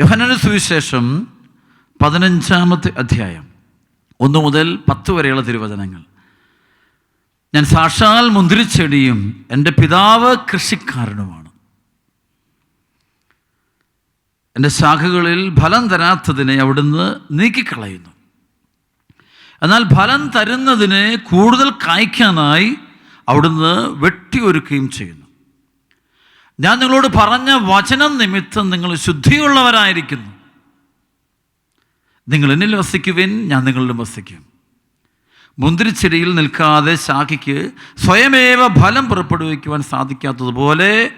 യോഹനന സുവിശേഷം പതിനഞ്ചാമത്തെ അധ്യായം. ഒന്ന് മുതൽ പത്ത് വരെയുള്ള തിരുവചനങ്ങൾ. ഞാൻ സാക്ഷാൽ മുന്തിരിച്ചെടിയും എന്റെ പിതാവ് കൃഷിക്കാരനുമാണ്. എന്റെ ശാഖകളിൽ ഫലം തരാത്തതിനെ അവിടുന്ന് നീക്കിക്കളയുന്നു. എന്നാൽ ഫലം തരുന്നതിനെ കൂടുതൽ കായ്ക്കാനായി അവിടുന്ന് വെട്ടിയൊരുക്കുകയും ചെയ്യുന്നു. ഞാൻ നിങ്ങളോട് പറഞ്ഞ വചനം നിമിത്തം നിങ്ങൾ ശുദ്ധിയുള്ളവരായിരിക്കുന്നു. നിങ്ങൾ എന്നിൽ വസിക്കുവിൻ ഞാൻ നിങ്ങളിലും വസിക്കും. മുന്തിരിച്ചെടിയിൽ നിൽക്കാതെ ശാഖയ്ക്ക് സ്വയമേവ ഫലം പുറപ്പെടുവിക്കുവാൻ സാധിക്കാത്തതുപോലെ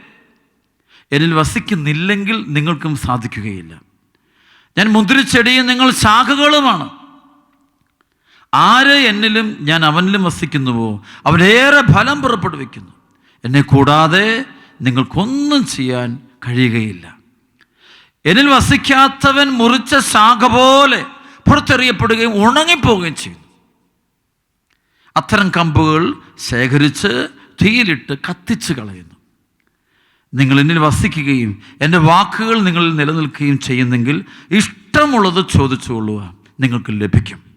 എന്നിൽ വസിക്കുന്നില്ലെങ്കിൽ നിങ്ങൾക്കും സാധിക്കുകയില്ല. ഞാൻ മുന്തിരിച്ചെടിയും നിങ്ങൾ ശാഖകളുമാണ്. ആര് എന്നിലും ഞാൻ അവനിലും വസിക്കുന്നുവോ അവനേറെ ഫലം പുറപ്പെടുവിക്കുന്നു. എന്നെ കൂടാതെ നിങ്ങൾക്കൊന്നും ചെയ്യാൻ കഴിയുകയില്ല. എന്നിൽ വസിക്കാത്തവൻ മുറിച്ച ശാഖ പോലെ പുറത്തെറിയപ്പെടുകയും ഉണങ്ങിപ്പോവുകയും ചെയ്യുന്നു. അത്തരം കമ്പുകൾ ശേഖരിച്ച് തീയിലിട്ട് കത്തിച്ച് കളയുന്നു. നിങ്ങൾ എന്നിൽ വസിക്കുകയും എന്റെ വാക്കുകൾ നിങ്ങളിൽ നിലനിൽക്കുകയും ചെയ്യുന്നെങ്കിൽ ഇഷ്ടമുള്ളത് ചോദിച്ചുകൊള്ളുക നിങ്ങൾക്ക് ലഭിക്കും.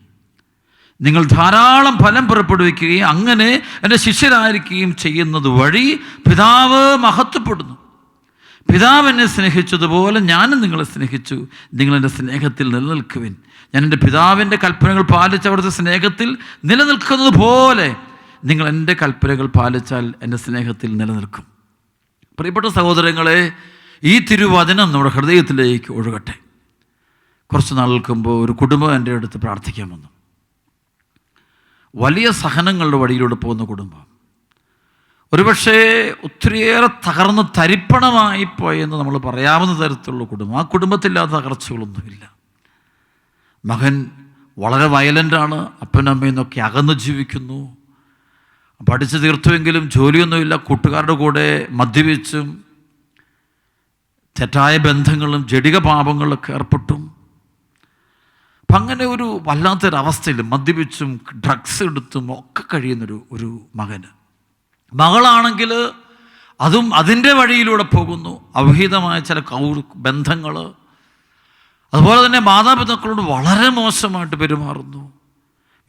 നിങ്ങൾ ധാരാളം ഫലം പുറപ്പെടുവിക്കുകയും അങ്ങനെ എന്റെ ശിഷ്യരായിരിക്കുകയും ചെയ്യുന്നത് വഴി പിതാവ് മഹത്വപ്പെടുന്നു. പിതാവ് എന്നെ സ്നേഹിച്ചതുപോലെ ഞാനും നിങ്ങളെ സ്നേഹിച്ചു. നിങ്ങളെന്റെ സ്നേഹത്തിൽ നിലനിൽക്കുവിൻ. ഞാൻ എന്റെ പിതാവിന്റെ കൽപ്പനകൾ പാലിച്ച് അവിടുത്തെ സ്നേഹത്തിൽ നിലനിൽക്കുന്നത് പോലെ നിങ്ങൾ എന്റെ കൽപ്പനകൾ പാലിച്ചാൽ എന്റെ സ്നേഹത്തിൽ നിലനിൽക്കും. പ്രിയപ്പെട്ട സഹോദരങ്ങളെ ഈ തിരുവചനം നമ്മുടെ ഹൃദയത്തിലേക്ക് ഒഴുകട്ടെ. കുറച്ച് മുമ്പ് ഒരു കുടുംബം എന്റെ അടുത്ത് പ്രാർത്ഥിക്കാൻ വന്നു. വലിയ സഹനങ്ങളുടെ വഴിയിലൂടെ പോകുന്ന കുടുംബം. ഒരുപക്ഷേ ഒത്തിരിയേറെ തകർന്ന് തരിപ്പണമായി പോയെന്ന് നമ്മൾ പറയാവുന്ന തരത്തിലുള്ള കുടുംബം. ആ കുടുംബത്തില്ലാത്ത തകർച്ചകളൊന്നുമില്ല. മകൻ വളരെ വയലന്റാണ്. അപ്പനും അമ്മയും നിന്നൊക്കെ അകന്ന് ജീവിക്കുന്നു. പഠിച്ചു തീർത്തുവെങ്കിലും ജോലിയൊന്നുമില്ല. കൂട്ടുകാരുടെ കൂടെ മദ്യപിച്ചും തെറ്റായ ബന്ധങ്ങളും ജടിക പാപങ്ങളിലൊക്കെ ഏർപ്പെട്ടും. അപ്പം അങ്ങനെ ഒരു വല്ലാത്തൊരവസ്ഥയിൽ മദ്യപിച്ചും ഡ്രഗ്സ് എടുത്തും ഒക്കെ കഴിയുന്നൊരു ഒരു മകന്. മകളാണെങ്കിൽ അതും അതിന്റെ വഴിയിലൂടെ പോകുന്നു. അവഹിതമായ ചില കൗ ബന്ധങ്ങൾ അതുപോലെ തന്നെ മാതാപിതാക്കളോട് വളരെ മോശമായിട്ട് പെരുമാറുന്നു.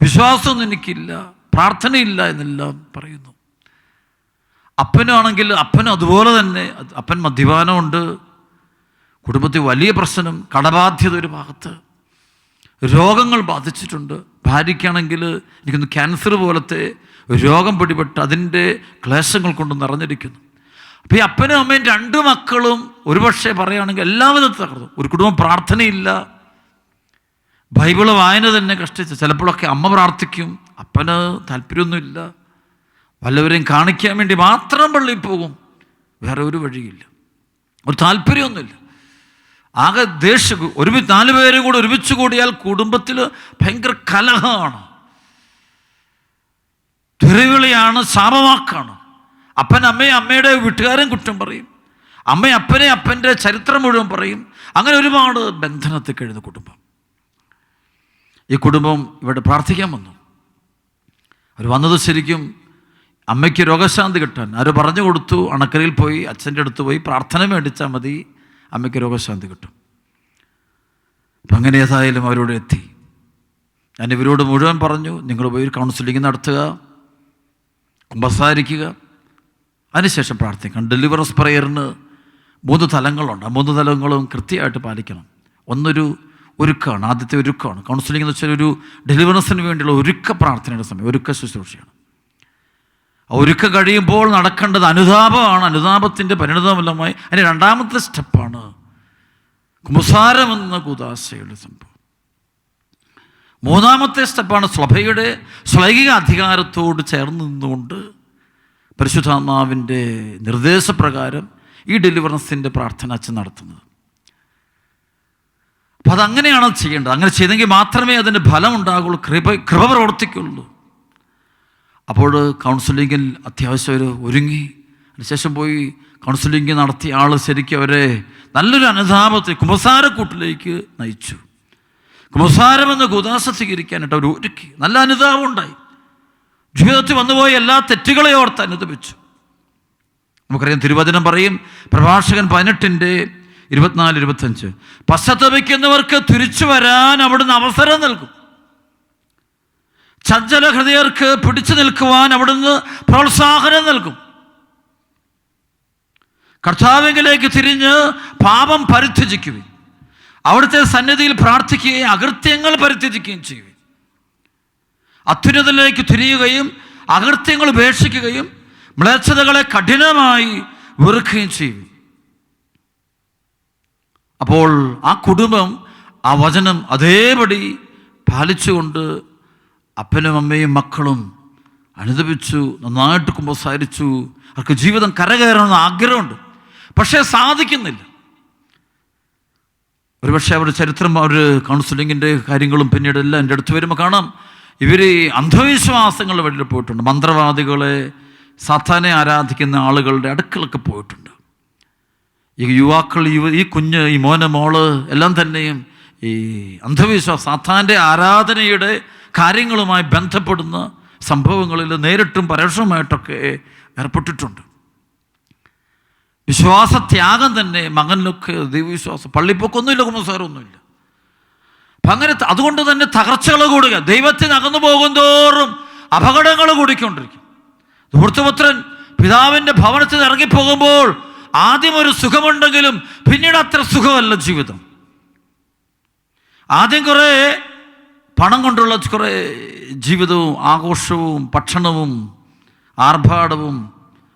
വിശ്വാസമൊന്നും എനിക്കില്ല. പ്രാർത്ഥനയില്ല എന്നെല്ലാം പറയുന്നു. അപ്പനാണെങ്കിൽ അപ്പനും അതുപോലെ തന്നെ അപ്പൻ മദ്യപാനമുണ്ട്. കുടുംബത്തിൽ വലിയ പ്രശ്നം കടബാധ്യത ഒരു ഭാഗത്ത്. രോഗങ്ങൾ ബാധിച്ചിട്ടുണ്ട്. ഭാര്യയ്ക്കാണെങ്കിൽ എനിക്കൊന്ന് ക്യാൻസർ പോലത്തെ രോഗം പിടിപെട്ട് അതിന്റെ ക്ലേശങ്ങൾ കൊണ്ട് നിറഞ്ഞിരിക്കുന്നു. അപ്പോൾ ഈ അപ്പനും അമ്മയും രണ്ട് മക്കളും ഒരുപക്ഷെ പറയുകയാണെങ്കിൽ എല്ലാവിധത്തിൽ തകർന്നു. ഒരു കുടുംബം പ്രാർത്ഥനയില്ല. ബൈബിൾ വായന തന്നെ കഷ്ടിച്ച്. ചിലപ്പോഴൊക്കെ അമ്മ പ്രാർത്ഥിക്കും അപ്പന് താല്പര്യമൊന്നുമില്ല. വല്ലവരെയും കാണിക്കാൻ വേണ്ടി മാത്രം പള്ളിയിൽ പോകും. വേറെ ഒരു വഴിയില്ല. ഒരു താല്പര്യമൊന്നുമില്ല. ആകെ ദേഷ്യ ഒരുമിച്ച് നാല് പേരും കൂടെ ഒരുമിച്ച് കൂടിയാൽ കുടുംബത്തിൽ ഭയങ്കര കലഹമാണ്. തെറിവിളിയാണ് ശാപവാക്കാണ് അപ്പൻ അമ്മയെ അമ്മയുടെ വീട്ടുകാരൻ കുറ്റം പറയും. അമ്മ അപ്പനെ അപ്പന്റെ ചരിത്രം മുഴുവൻ പറയും. അങ്ങനെ ഒരുപാട് ബന്ധനത്തിൽ കഴിയുന്ന കുടുംബം. ഈ കുടുംബം ഇവിടെ പ്രാർത്ഥിക്കാൻ വന്നു. അവർ വന്നത് ശരിക്കും അമ്മയ്ക്ക് രോഗശാന്തി കിട്ടാൻ. അവർ പറഞ്ഞു കൊടുത്തു അണക്കരയിൽ പോയി അച്ഛന്റെ അടുത്ത് പോയി പ്രാർത്ഥന മേടിച്ചാൽ മതി. അമ്മയ്ക്ക് രോഗശാന്തി കിട്ടും. അപ്പം അങ്ങനെ ഏതായാലും അവരോട് എത്തി. ഞാൻ ഇവരോട് മുഴുവൻ പറഞ്ഞു നിങ്ങൾ പോയി കൗൺസിലിംഗ് നടത്തുക കുമ്പസാരിക്കുക. അതിനുശേഷം പ്രാർത്ഥിക്കണം. ഡെലിവറസ് പ്രയറിന് മൂന്ന് തലങ്ങളുണ്ട്. ആ മൂന്ന് തലങ്ങളും കൃത്യമായിട്ട് പാലിക്കണം. ഒന്നൊരു ഒരുക്കമാണ് ആദ്യത്തെ ഒരുക്കമാണ് കൗൺസിലിംഗ് എന്ന് വെച്ചാൽ ഒരു ഡെലിവറൻസിന് വേണ്ടിയുള്ള ഒരുക്ക പ്രാർത്ഥനയുടെ സമയം ഒരുക്ക ശുശ്രൂഷയാണ്. ഒരുക്കം കഴിയുമ്പോൾ നടക്കേണ്ടത് അനുതാപമാണ്. അനുതാപത്തിന്റെ പരിണിതഫലമായി അതിന്റെ രണ്ടാമത്തെ സ്റ്റെപ്പാണ് കുമുസാരമെന്ന കുദാശയുടെ സംഭവം. മൂന്നാമത്തെ സ്റ്റെപ്പാണ് സഭയുടെ സ്വൈകിക അധികാരത്തോട് ചേർന്ന് നിന്നുകൊണ്ട് പരിശുദ്ധാത്മാവിന്റെ നിർദ്ദേശപ്രകാരം ഈ ഡെലിവറൻസിന്റെ പ്രാർത്ഥന അച്ഛൻ നടത്തുന്നത്. അപ്പം അതങ്ങനെയാണ് ചെയ്യേണ്ടത്. അങ്ങനെ ചെയ്തെങ്കിൽ മാത്രമേ അതിന്റെ ഫലം ഉണ്ടാകുള്ളൂ കൃപ കൃപ പ്രവർത്തിക്കുള്ളൂ. അപ്പോൾ കൗൺസിലിങ്ങിൽ അത്യാവശ്യം ഒരു ഒരുങ്ങി. അതിനുശേഷം പോയി കൗൺസിലിംഗ് നടത്തിയ ആൾ ശരിക്കും അവരെ നല്ലൊരു അനുതാപത്തിൽ കുമ്പസാരക്കൂട്ടിലേക്ക് നയിച്ചു. കുമ്പസാരമെന്ന കുദാസ സ്വീകരിക്കാനായിട്ട് അവർ ഒരുക്കി. നല്ല അനുതാപം ഉണ്ടായി. ജീവിതത്തിൽ വന്നുപോയ എല്ലാ തെറ്റുകളെയും ഓർത്ത് അനുദപിച്ചു. നമുക്കറിയാം തിരുവചനം പറയും പ്രഭാഷകൻ പതിനെട്ടിന്റെ ഇരുപത്തിനാല് ഇരുപത്തഞ്ച് പശ്ചാത്തപിക്കുന്നവർക്ക് തിരിച്ചു വരാൻ അവിടുന്ന് അവസരം നൽകും. ചഞ്ചല ഹൃദയർക്ക് പിടിച്ചു നിൽക്കുവാൻ അവിടുന്ന് പ്രോത്സാഹനം നൽകും. കർത്താവിങ്കിലേക്ക് തിരിഞ്ഞ് പാപം പരിത്യജിക്കുവിൻ. അവിടുത്തെ സന്നിധിയിൽ പ്രാർത്ഥിക്കുകയും അകൃത്യങ്ങൾ പരിത്യജിക്കുകയും ചെയ്യുവിൻ. അത്യുന്നതിലേക്ക് തിരിയുകയും അകൃത്യങ്ങൾ ഉപേക്ഷിക്കുകയും മ്ലേച്ഛതകളെ കഠിനമായി വെറുക്കുകയും ചെയ്യും അപ്പോൾ ആ കുടുംബം ആ വചനം അതേപടി പാലിച്ചുകൊണ്ട് അപ്പനും അമ്മയും മക്കളും അനുദപിച്ചു നന്നായിട്ട് കുമ്പസാരിച്ചു. അവർക്ക് ജീവിതം കരകയറണമെന്ന് ആഗ്രഹമുണ്ട്. പക്ഷേ സാധിക്കുന്നില്ല. ഒരുപക്ഷെ അവരുടെ ചരിത്രം അവർ കൗൺസിലിങ്ങിന്റെ കാര്യങ്ങളും പിന്നീട് എല്ലാം എന്റെ അടുത്ത് വരുമ്പോൾ കാണാം. ഇവർ അന്ധവിശ്വാസങ്ങളുടെ വഴിയിൽ പോയിട്ടുണ്ട്. മന്ത്രവാദികളെ സാത്താനെ ആരാധിക്കുന്ന ആളുകളുടെ അടുക്കളൊക്കെ പോയിട്ടുണ്ട്. ഈ യുവാക്കൾ യുവ ഈ കുഞ്ഞ് ഈ മോന മോൾ എല്ലാം തന്നെയും ഈ അന്ധവിശ്വാസ സാത്താന്റെ ആരാധനയുടെ കാര്യങ്ങളുമായി ബന്ധപ്പെടുന്ന സംഭവങ്ങളിൽ നേരിട്ടും പരോക്ഷമായിട്ടൊക്കെ ഏർപ്പെട്ടിട്ടുണ്ട്. വിശ്വാസത്യാഗം തന്നെ മകനിലൊക്കെ ദൈവവിശ്വാസം. പള്ളിപ്പൊക്കൊന്നുമില്ല കുമ്പസാരമൊന്നുമില്ല. അപ്പം അങ്ങനെ അതുകൊണ്ട് തന്നെ തകർച്ചകൾ കൂടുക. ദൈവത്തിന് അകന്നു പോകുന്തോറും അപകടങ്ങൾ കൂടിക്കൊണ്ടിരിക്കും. ധൂർത്തപുത്രൻ പിതാവിന്റെ ഭവനത്തിൽ ഇറങ്ങിപ്പോകുമ്പോൾ ആദ്യം ഒരു സുഖമുണ്ടെങ്കിലും പിന്നീട് അത്ര സുഖമല്ല ജീവിതം. ആദ്യം കുറേ പണം കൊണ്ടുള്ള കുറേ ജീവിതവും ആഘോഷവും ഭക്ഷണവും ആർഭാടവും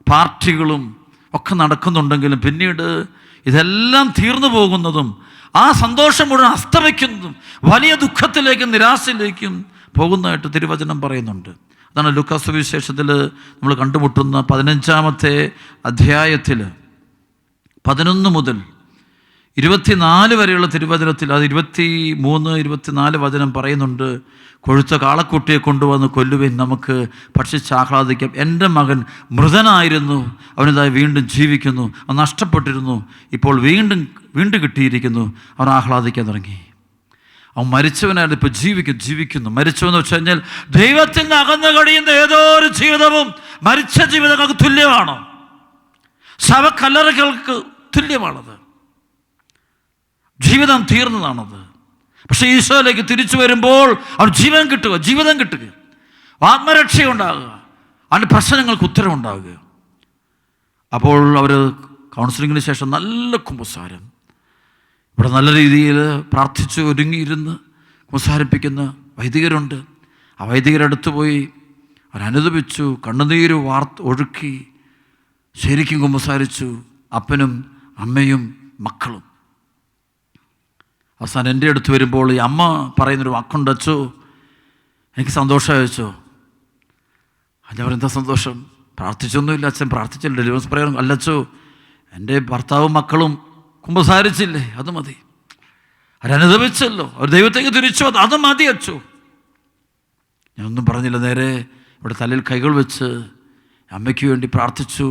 പാർട്ടികളും ഒക്കെ നടക്കുന്നുണ്ടെങ്കിലും പിന്നീട് ഇതെല്ലാം തീർന്നു പോകുന്നതും ആ സന്തോഷം മുഴുവൻ അസ്തമിക്കുന്നതും വലിയ ദുഃഖത്തിലേക്കും നിരാശയിലേക്കും പോകുന്നതായിട്ട് തിരുവചനം പറയുന്നുണ്ട്. അതാണ് ലുക്കാസ് വിശേഷത്തിൽ നമ്മൾ കണ്ടുമുട്ടുന്ന പതിനഞ്ചാമത്തെ അധ്യായത്തിൽ പതിനൊന്ന് മുതൽ ഇരുപത്തിനാല് വരെയുള്ള തിരുവചനത്തിൽ അത് ഇരുപത്തി മൂന്ന് ഇരുപത്തിനാല് വചനം പറയുന്നുണ്ട് കൊഴുത്ത കാളക്കുട്ടിയെ കൊണ്ടുവന്ന് കൊല്ലുവിൻ നമുക്ക് ഭക്ഷിച്ച് ആഹ്ലാദിക്കാം. എന്റെ മകൻ മൃതനായിരുന്നു അവനിതായി വീണ്ടും ജീവിക്കുന്നു അവൻ നഷ്ടപ്പെട്ടിരുന്നു ഇപ്പോൾ വീണ്ടും വീണ്ടും കിട്ടിയിരിക്കുന്നു അവൻ ആഹ്ലാദിക്കാൻ തുടങ്ങി. അവൻ മരിച്ചവനായിരുന്നു ഇപ്പോൾ ജീവിക്കും ജീവിക്കുന്നു. മരിച്ചവെന്ന് വെച്ച് കഴിഞ്ഞാൽ ദൈവത്തിൽ നിന്ന് അകന്നു കഴിയുന്ന ഏതോ ഒരു ജീവിതവും മരിച്ച ജീവിതങ്ങൾക്ക് തുല്യമാണ്. ശവക്കല്ലറകൾക്ക് തുല്യമാണത്. ജീവിതം തീർന്നതാണത്. പക്ഷേ ഈശോയിലേക്ക് തിരിച്ചു വരുമ്പോൾ അവൻ ജീവൻ കിട്ടുക ജീവിതം കിട്ടുക. ആത്മരക്ഷയുണ്ടാകുക. അവന്റെ പ്രശ്നങ്ങൾക്ക് ഉത്തരവുണ്ടാകുക. അപ്പോൾ അവർ കൗൺസിലിങ്ങിന് ശേഷം നല്ല കുമ്പസാരം. ഇവിടെ നല്ല രീതിയിൽ പ്രാർത്ഥിച്ച് ഒരുങ്ങിയിരുന്ന് കുമ്പസാരിപ്പിക്കുന്ന വൈദികരുണ്ട്. ആ വൈദികരടുത്ത് പോയി അവരനുദപിച്ചു കണ്ണുനീര് വാർത്ത് ഒഴുക്കി ശരിക്കും കുമ്പസാരിച്ചു. അപ്പനും അമ്മയും മക്കളും. അവസാനം എന്റെ അടുത്ത് വരുമ്പോൾ ഈ അമ്മ പറയുന്നൊരു വാക്കുണ്ട് അച്ചു എനിക്ക് സന്തോഷമായി വെച്ചു ഞാൻ പറയുന്ന സന്തോഷം? പ്രാർത്ഥിച്ചൊന്നുമില്ല അച്ഛൻ പ്രാർത്ഥിച്ചില്ല ഡെലിവറൻസ് പറയാൻ അല്ലച്ചു എന്റെ ഭർത്താവും മക്കളും കുമ്പസാരിച്ചില്ലേ അത് മതി. അവരനുഭവിച്ചല്ലോ അവർ ദൈവത്തേക്ക് തിരിച്ചു അത് അത് മതി അച്ചു ഞാനൊന്നും പറഞ്ഞില്ല നേരെ ഇവിടെ തലയിൽ കൈകൾ വെച്ച് അമ്മയ്ക്ക് വേണ്ടി പ്രാർത്ഥിച്ചു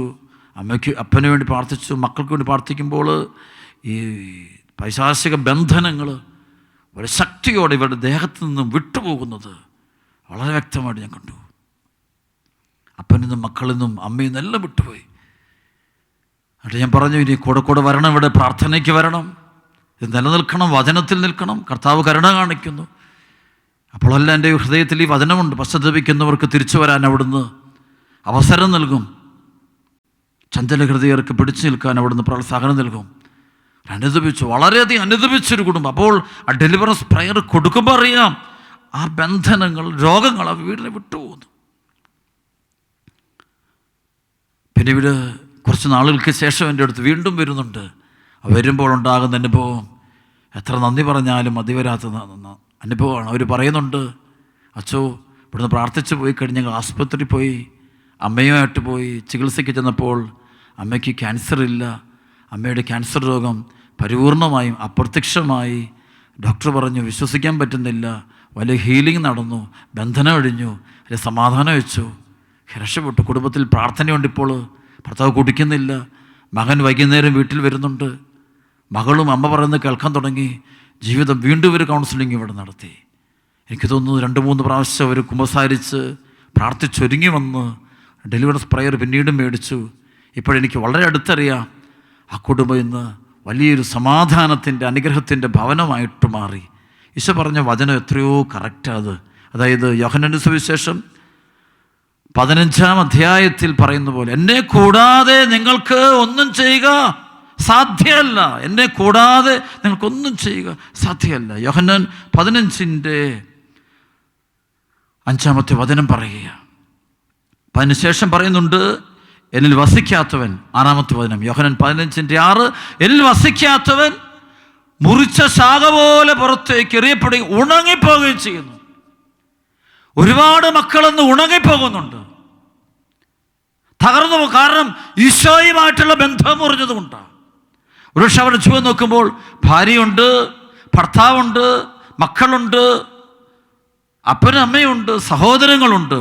അമ്മയ്ക്ക് അപ്പന് വേണ്ടി പ്രാർത്ഥിച്ചു മക്കൾക്ക് വേണ്ടി പ്രാർത്ഥിക്കുമ്പോൾ ഈ പൈശാചിക ബന്ധനങ്ങൾ വളരെ ശക്തിയോടെ ഇവരുടെ ദേഹത്തു നിന്നും വിട്ടുപോകുന്നത് വളരെ വ്യക്തമായിട്ട് ഞാൻ കണ്ടു. അപ്പനിൽ നിന്നും മക്കളിൽ നിന്നും അമ്മയിൽ നിന്നും എല്ലാം വിട്ടുപോയി. എന്നിട്ട് ഞാൻ പറഞ്ഞു ഇനി കൂടെ കൂടെ വരണം ഇവിടെ പ്രാർത്ഥനയ്ക്ക് വരണം. ഇത് നിലനിൽക്കണം വചനത്തിൽ നിൽക്കണം. കർത്താവ് കരുണ കാണിക്കുന്നു. അപ്പോഴല്ല എന്റെ ഹൃദയത്തിൽ ഈ വചനമുണ്ട്. പശ്ചാത്തപിക്കുന്നവർക്ക് തിരിച്ചു വരാൻ അവിടുന്ന് അവസരം നൽകും. ചഞ്ചല ഹൃദയർക്ക് പിടിച്ചു നിൽക്കാൻ അവിടുന്ന് പ്രോത്സാഹനം നൽകും. അനുദപിച്ചു വളരെയധികം അനുദപിച്ചൊരു കുടുംബം. അപ്പോൾ ആ ഡെലിവറൻസ് പ്രയർ കൊടുക്കുമ്പോൾ അറിയാം ആ ബന്ധനങ്ങൾ രോഗങ്ങൾ ആ വീടിനെ വിട്ടുപോകുന്നു. പിന്നെ ഇവർ കുറച്ച് നാളുകൾക്ക് ശേഷം എന്റെ അടുത്ത് വീണ്ടും വരുന്നുണ്ട്. വരുമ്പോൾ ഉണ്ടാകുന്ന അനുഭവം എത്ര നന്ദി പറഞ്ഞാലും മതി വരാത്ത അനുഭവമാണ്. അവർ പറയുന്നുണ്ട് അച്ഛോ ഇവിടുന്ന് പ്രാർത്ഥിച്ച് പോയി കഴിഞ്ഞ് ഞങ്ങൾ ആസ്പത്രി പോയി അമ്മയുമായിട്ട് പോയി ചികിത്സയ്ക്ക് ചെന്നപ്പോൾ അമ്മയ്ക്ക് ക്യാൻസർ ഇല്ല. അമ്മയുടെ ക്യാൻസർ രോഗം പരിപൂർണമായും അപ്രത്യക്ഷമായി ഡോക്ടർ പറഞ്ഞു വിശ്വസിക്കാൻ പറ്റുന്നില്ല. വലിയ ഹീലിംഗ് നടന്നു. ബന്ധനം ഒഴിഞ്ഞു. വലിയ സമാധാനം വെച്ചു. രക്ഷപ്പെട്ടു. കുടുംബത്തിൽ പ്രാർത്ഥനയുണ്ട് ഇപ്പോൾ. ഭർത്താവ് കുടിക്കുന്നില്ല. മകൻ വൈകുന്നേരം വീട്ടിൽ വരുന്നുണ്ട്. മകളും അമ്മ പറയുന്നത് കേൾക്കാൻ തുടങ്ങി. ജീവിതം വീണ്ടും ഒരു കൗൺസിലിംഗ് ഇവിടെ നടത്തി. എനിക്ക് തോന്നുന്നു രണ്ട് മൂന്ന് പ്രാവശ്യം അവർ കുമ്പസാരിച്ച് പ്രാർത്ഥിച്ചൊരുങ്ങി വന്ന് ഡെലിവറൻസ് പ്രയർ പിന്നീടും മേടിച്ചു. ഇപ്പോഴെനിക്ക് വളരെ അടുത്തറിയാം. ആ കുടുംബം ഇന്ന് വലിയൊരു സമാധാനത്തിന്റെ അനുഗ്രഹത്തിന്റെ ഭവനമായിട്ട് മാറി. ഈശോ പറഞ്ഞ വചനം എത്രയോ കറക്റ്റാണ് അത്. അതായത് യോഹനന്റെ സുവിശേഷം പതിനഞ്ചാം അധ്യായത്തിൽ പറയുന്ന പോലെ എന്നെ കൂടാതെ നിങ്ങൾക്ക് ഒന്നും ചെയ്യുക സാധ്യമല്ല എന്നെ കൂടാതെ നിങ്ങൾക്കൊന്നും ചെയ്യുക സാധ്യമല്ല യോഹന്നാൻ പതിനഞ്ചിന്റെ അഞ്ചാമത്തെ വചനം പറയുക അതിനുശേഷം പറയുന്നുണ്ട് എന്നിൽ വസിക്കാത്തവൻ ആറാമത്തെ വചനം യോഹനൻ പതിനഞ്ചിന്റെ ആറ് എന്നിൽ വസിക്കാത്തവൻ മുറിച്ച ശാഖ പോലെ പുറത്തേക്ക് എറിയപ്പെടുകയും ഉണങ്ങിപ്പോവുകയും ചെയ്യുന്നു. ഒരുപാട് മക്കളെന്ന് ഉണങ്ങിപ്പോകുന്നുണ്ട്. തകർന്നു കാരണം ഈശോയുമായിട്ടുള്ള ബന്ധം മുറിഞ്ഞതുകൊണ്ടാണ് ഒരുപക്ഷെ അവരുടെ ചുവ നോക്കുമ്പോൾ ഭാര്യയുണ്ട് ഭർത്താവുണ്ട് മക്കളുണ്ട് അപ്പനും അമ്മയുണ്ട് സഹോദരങ്ങളുണ്ട്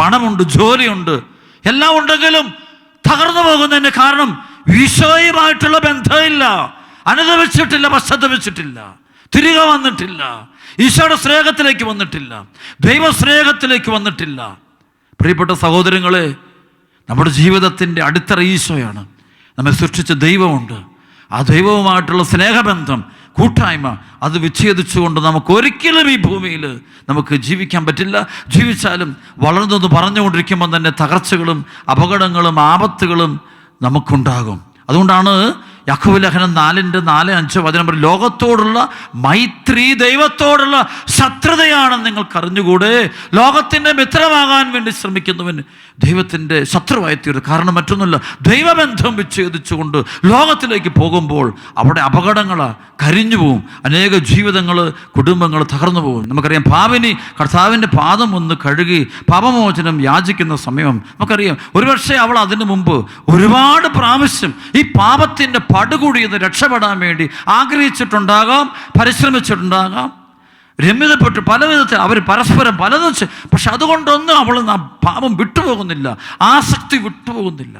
പണമുണ്ട് ജോലിയുണ്ട്. എല്ലാം ഉണ്ടെങ്കിലും തകർന്നു പോകുന്നതിന് കാരണം വിഷയമായിട്ടുള്ള ബന്ധമില്ല. അനുദവിച്ചിട്ടില്ല പശ്ചാത്തപിച്ചിട്ടില്ല. തിരികെ വന്നിട്ടില്ല. ഈശോയുടെ സ്നേഹത്തിലേക്ക് വന്നിട്ടില്ല. ദൈവ സ്നേഹത്തിലേക്ക് വന്നിട്ടില്ല. പ്രിയപ്പെട്ട സഹോദരങ്ങളെ നമ്മുടെ ജീവിതത്തിന്റെ അടിത്തറ ഈശോയാണ്. നമ്മെ സൃഷ്ടിച്ച ദൈവമുണ്ട്. ആ ദൈവവുമായിട്ടുള്ള സ്നേഹബന്ധം കൂട്ടായ്മ. അത് വിച്ഛേദിച്ചുകൊണ്ട് നമുക്ക് ഒരിക്കലും ഈ ഭൂമിയിൽ നമുക്ക് ജീവിക്കാൻ പറ്റില്ല. ജീവിച്ചാലും വളർന്നെന്ന് പറഞ്ഞുകൊണ്ടിരിക്കുമ്പോൾ തന്നെ തകർച്ചകളും അപകടങ്ങളും ആപത്തുകളും നമുക്കുണ്ടാകും. അതുകൊണ്ടാണ് യാക്കോബ് ലഹനം നാലിന്റെ നാല് അഞ്ച് വചനം ലോകത്തോടുള്ള മൈത്രി ദൈവത്തോടുള്ള ശത്രുതയാണെന്ന് നിങ്ങൾക്ക് അറിഞ്ഞുകൂടെ? ലോകത്തിന്റെ മിത്രമാകാൻ വേണ്ടി ശ്രമിക്കുന്നവൻ ദൈവത്തിന്റെ ശത്രുവായി തീരും കാരണം മറ്റൊന്നുമില്ല ദൈവബന്ധം വിച്ഛേദിച്ചുകൊണ്ട് ലോകത്തിലേക്ക് പോകുമ്പോൾ അവിടെ അപകടങ്ങൾ കരിഞ്ഞു പോവും അനേക ജീവിതങ്ങൾ കുടുംബങ്ങൾ തകർന്നു പോകും. നമുക്കറിയാം പാവിനി കർത്താവിന്റെ പാദം ഒന്ന് കഴുകി പാപമോചനം യാചിക്കുന്ന സമയം നമുക്കറിയാം ഒരുപക്ഷെ അവൾ അതിനു മുമ്പ് ഒരുപാട് പ്രാവശ്യം ഈ പാപത്തിന്റെ പടുകൂടിയിൽ നിന്ന് രക്ഷപ്പെടാൻ വേണ്ടി ആഗ്രഹിച്ചിട്ടുണ്ടാകാം പരിശ്രമിച്ചിട്ടുണ്ടാകാം. രമ്യതപ്പെട്ട് പല വിധത്തിൽ അവർ പരസ്പരം പലതും പക്ഷെ അതുകൊണ്ടൊന്നും അവൾ പാപം വിട്ടുപോകുന്നില്ല ആസക്തി വിട്ടുപോകുന്നില്ല.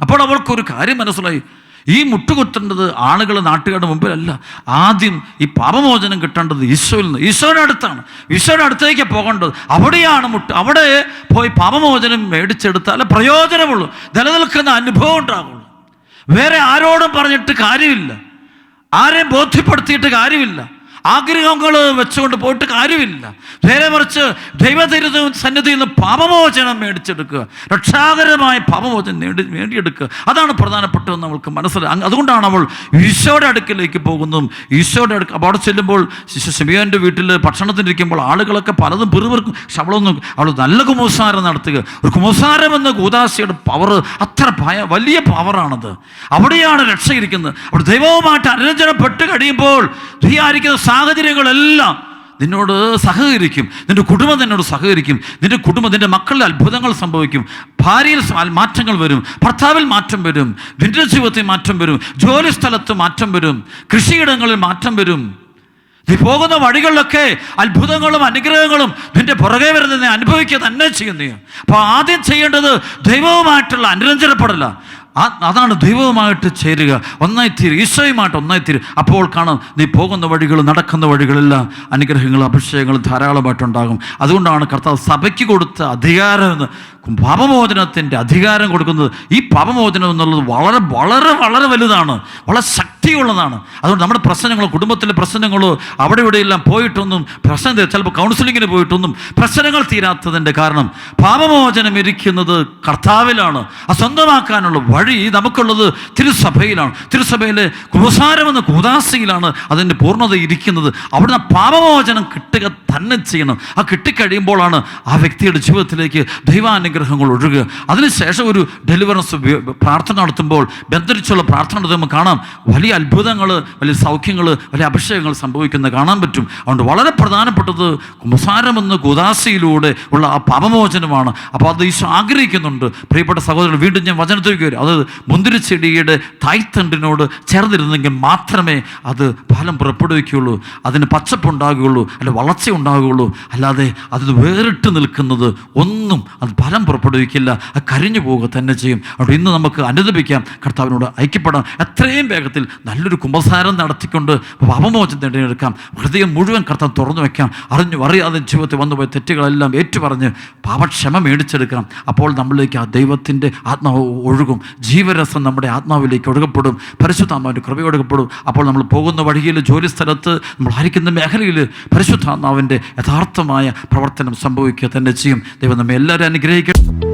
അപ്പോൾ അവൾക്കൊരു കാര്യം മനസ്സിലായി. ഈ മുട്ടുകുത്തേണ്ടത് ആളുകൾ നാട്ടുകാരുടെ മുമ്പിലല്ല. ആദ്യം ഈ പാപമോചനം കിട്ടേണ്ടത് ഈശോയിൽ നിന്ന്. ഈശോയുടെ അടുത്താണ്. ഈശോയുടെ അടുത്തേക്ക് പോകേണ്ടത്. അവിടെയാണ് മുട്ട് അവിടെ പോയി പാപമോചനം മേടിച്ചെടുത്താൽ പ്രയോജനമുള്ളൂ. നിലനിൽക്കുന്ന അനുഭവം ഉണ്ടാകുള്ളൂ വേറെ ആരോടും പറഞ്ഞിട്ട് കാര്യമില്ല. ആരെയും ബോധ്യപ്പെടുത്തിയിട്ട് കാര്യമില്ല. ആഗ്രഹങ്ങൾ വെച്ചുകൊണ്ട് പോയിട്ട് കാര്യമില്ല. നേരെ മറിച്ച് ദൈവദരിതവും സന്നിധിയിൽ നിന്ന് പാപമോചനം മേടിച്ചെടുക്കുക. രക്ഷാകരമായ പാപമോചനം നേടി നേടിയെടുക്കുക. അതാണ് പ്രധാനപ്പെട്ടതെന്ന് നമ്മൾക്ക് മനസ്സിലായി അതുകൊണ്ടാണ് അവൾ ഈശോയുടെ അടുക്കിലേക്ക് പോകുന്നതും ഈശോയുടെ അടുക്ക അവിടെ ചെല്ലുമ്പോൾ ശിശു സിമിയോന്റെ വീട്ടിൽ ഭക്ഷണത്തിനിരിക്കുമ്പോൾ ആളുകളൊക്കെ പലതും പിറുപിറുക്കും. പക്ഷെ അവളൊന്നും അവൾ നല്ല കുമുസാരം നടത്തുക. ഒരു കുമുസാരം എന്ന കൂതാശയുടെ പവർ അത്ര ഭയ വലിയ പവറാണത് അവിടെയാണ് രക്ഷയിരിക്കുന്നത് അവിടെ ദൈവവുമായിട്ട് അനുരഞ്ജനപ്പെട്ട് കഴിയുമ്പോൾ ധീയായിരിക്കുന്ന സാഹചര്യങ്ങളെല്ലാം നിന്നോട് സഹകരിക്കും. നിന്റെ കുടുംബം നിന്നോട് സഹകരിക്കും. നിന്റെ കുടുംബം നിന്റെ മക്കളിൽ അത്ഭുതങ്ങൾ സംഭവിക്കും. ഭാര്യയിൽ മാറ്റങ്ങൾ വരും. ഭർത്താവിൽ മാറ്റം വരും. നിന്റെ ജീവിതത്തിൽ മാറ്റം വരും. ജോലി സ്ഥലത്ത് മാറ്റം വരും. കൃഷിയിടങ്ങളിൽ മാറ്റം വരും. നീ പോകുന്ന വഴികളിലൊക്കെ അത്ഭുതങ്ങളും അനുഗ്രഹങ്ങളും നിന്റെ പുറകെ വരുന്നതിനെ അനുഭവിക്കുക തന്നെ ചെയ്യുന്നു. അപ്പോൾ ആദ്യം ചെയ്യേണ്ടത് ദൈവവുമായിട്ടുള്ള അനുരഞ്ജനപ്പെടല അതാണ് ദൈവവുമായിട്ട് ചേരുക. ഒന്നായിത്തീരുക ഈശോയുമായിട്ട് ഒന്നായിത്തീരുക അപ്പോൾ കാണാം നീ പോകുന്ന വഴികൾ നടക്കുന്ന വഴികളെല്ലാം അനുഗ്രഹങ്ങളും അഭിഷേകങ്ങളും ധാരാളമായിട്ടുണ്ടാകും. അതുകൊണ്ടാണ് കർത്താവ് സഭയ്ക്ക് കൊടുത്ത അധികാരം എന്ന് പാപമോചനത്തിന്റെ അധികാരം കൊടുക്കുന്നത്. ഈ പാപമോചനം എന്നുള്ളത് വളരെ വളരെ വളരെ വലുതാണ്. വളരെ ശക്തിയുള്ളതാണ് അതുകൊണ്ട് നമ്മുടെ പ്രശ്നങ്ങളോ കുടുംബത്തിലെ പ്രശ്നങ്ങളോ അവിടെ ഇവിടെയെല്ലാം പോയിട്ടൊന്നും പ്രശ്നം ചിലപ്പോൾ കൗൺസിലിങ്ങിന് പോയിട്ടൊന്നും പ്രശ്നങ്ങൾ തീരാത്തതിന്റെ കാരണം പാപമോചനം ഇരിക്കുന്നത് കർത്താവിലാണ്. ആ സ്വന്തമാക്കാനുള്ള വഴി നമുക്കുള്ളത് തിരുസഭയിലാണ്. തിരുസഭയിലെ കുസാരമെന്ന കുദാസിയിലാണ് അതിന്റെ പൂർണത ഇരിക്കുന്നത്. അവിടുന്ന് പാപമോചനം കിട്ടുക തന്നെ ചെയ്യണം. ആ കിട്ടിക്കഴിയുമ്പോഴാണ് ആ വ്യക്തിയുടെ ജീവിതത്തിലേക്ക് ദൈവാനുഗ്രഹങ്ങൾ ഒഴുകുക. അതിനുശേഷം ഒരു ഡെലിവറൻസ് പ്രാർത്ഥന നടത്തുമ്പോൾ ബന്ധരിച്ചുള്ള പ്രാർത്ഥന നടത്തുമ്പോൾ കാണാം. വലിയ അത്ഭുതങ്ങൾ വലിയ സൗഖ്യങ്ങൾ വലിയ അഭിഷേകങ്ങൾ സംഭവിക്കുന്നത് കാണാൻ പറ്റും. അതുകൊണ്ട് വളരെ പ്രധാനപ്പെട്ടത് കുമ്പസാരമെന്ന് കുദാശയിലൂടെ ഉള്ള ആ പാപമോചനമാണ്. അപ്പോൾ അത് ഈശോ ആഗ്രഹിക്കുന്നുണ്ട്. പ്രിയപ്പെട്ട സഹോദരൻ വീണ്ടും ഞാൻ വചനത്തിലേക്ക് വരും. അത് മുന്തിരിച്ചെടിയുടെ തായ്തണ്ടിനോട് ചേർന്നിരുന്നെങ്കിൽ മാത്രമേ അത് ഫലം പുറപ്പെടുവിക്കുകയുള്ളൂ. അതിന് പച്ചപ്പുണ്ടാകുകയുള്ളൂ അല്ല വളർച്ച ഉണ്ടാകുകയുള്ളൂ. അല്ലാതെ അത് വേറിട്ട് നിൽക്കുന്നത് ഒന്നും അത് ഫലം പുറപ്പെടുവിക്കില്ല. അത് കരിഞ്ഞു പോവുക തന്നെ ചെയ്യും. അവിടെ ഇന്ന് നമുക്ക് അനുദപിക്കാം. കർത്താവിനോട് ഐക്യപ്പെടാം. എത്രയും വേഗത്തിൽ നല്ലൊരു കുമ്പസാരം നടത്തിക്കൊണ്ട് പാപമോചനം നേടിയെടുക്കാം. ഹൃദയം മുഴുവൻ കർത്താൻ തുറന്നു വയ്ക്കാം അറിഞ്ഞു അറിയാതെ ജീവിതത്തിൽ വന്നുപോയ തെറ്റുകളെല്ലാം ഏറ്റുപറഞ്ഞ് പാപക്ഷമ മേടിച്ചെടുക്കാം അപ്പോൾ നമ്മളിലേക്ക് ആ ദൈവത്തിന്റെ ആത്മാവ് ഒഴുകും. ജീവരസം നമ്മുടെ ആത്മാവിലേക്ക് ഒഴുകപ്പെടും. പരിശുദ്ധാത്മാവിന്റെ കൃപ ഒഴുകപ്പെടും. അപ്പോൾ നമ്മൾ പോകുന്ന വഴിയിൽ ജോലി സ്ഥലത്ത് നമ്മൾ ആയിരിക്കുന്ന മേഖലയിൽ പരിശുദ്ധാത്മാവിന്റെ യഥാർത്ഥമായ പ്രവർത്തനം സംഭവിക്കുക തന്നെ ചെയ്യും. ദൈവം നമ്മെ എല്ലാവരും അനുഗ്രഹിക്കും